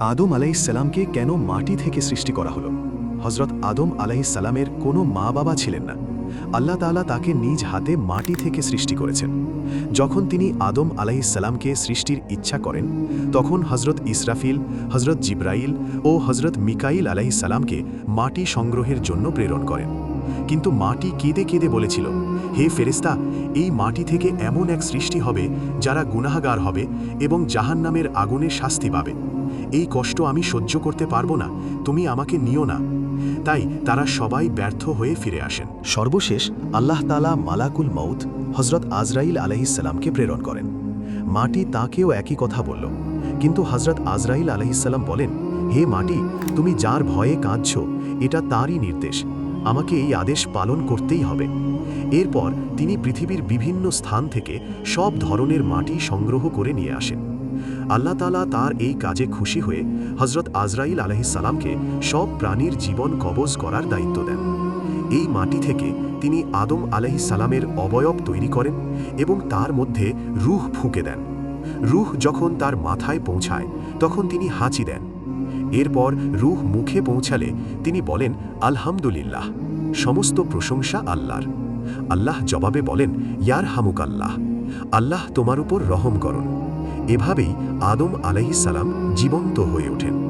আদম আলাইসাল্লামকে কেন মাটি থেকে সৃষ্টি করা হলো? হজরত আদম আলাইসাল্লামের কোনো মা বাবা ছিলেন না। আল্লাহ তাআলা তাকে নিজ হাতে মাটি থেকে সৃষ্টি করেছেন। যখন তিনি আদম আলাইসাল্লামকে সৃষ্টির ইচ্ছা করেন, তখন হজরত ইসরাফিল হজরত জিব্রাইল ও হজরত মিকাইল আলাইসাল্লামকে মাটি সংগ্রহের জন্য প্রেরণ করেন। কিন্তু মাটি কেঁদে কেঁদে বলেছিল, হে ফেরেস্তা এই মাটি থেকে এমন এক সৃষ্টি হবে যারা গুনাহাগার হবে এবং জাহান্নামের আগুনে শাস্তি পাবে। এই কষ্ট আমি সহ্য করতে পারব না, তুমি আমাকে নিও না। তাই তারা সবাই ব্যর্থ হয়ে ফিরে আসেন। সর্বশেষ আল্লাহ তালা মালাকুল মৌত হজরত আজরাইল আলহিসাল্লামকে প্রেরণ করেন। মাটি তাকেও একই কথা বলল, কিন্তু হজরত আজরাইল আলহিসাল্লাম বলেন, হে মাটি, তুমি যার ভয়ে কাঁদছ, এটা তারই নির্দেশ। আমাকে এই আদেশ পালন করতেই হবে। এরপর তিনি পৃথিবীর বিভিন্ন স্থান থেকে সব ধরনের মাটি সংগ্রহ করে নিয়ে আসেন। আল্লাহ তালা তার এই কাজে খুশি হয়ে হজরত আজরাইল আলহিসাল্লামকে সব প্রাণীর জীবন কবজ করার দায়িত্ব দেন। এই মাটি থেকে তিনি আদম আলহিসাল্লামের অবয়ব তৈরি করেন এবং তার মধ্যে রুহ ফুঁকে দেন। রুহ যখন তার মাথায় পৌঁছায়, তখন তিনি হাঁচি দেন। এরপর রুহ মুখে পৌঁছালে তিনি বলেন, আলহামদুলিল্লাহ, সমস্ত প্রশংসা আল্লাহর। আল্লাহ জবাবে বলেন ইয়ার হামুক আল্লাহ আল্লাহ তোমার উপর রহম করুন। এভাবেই আদম আলাইসালাম জীবন্ত হয়ে ওঠেন।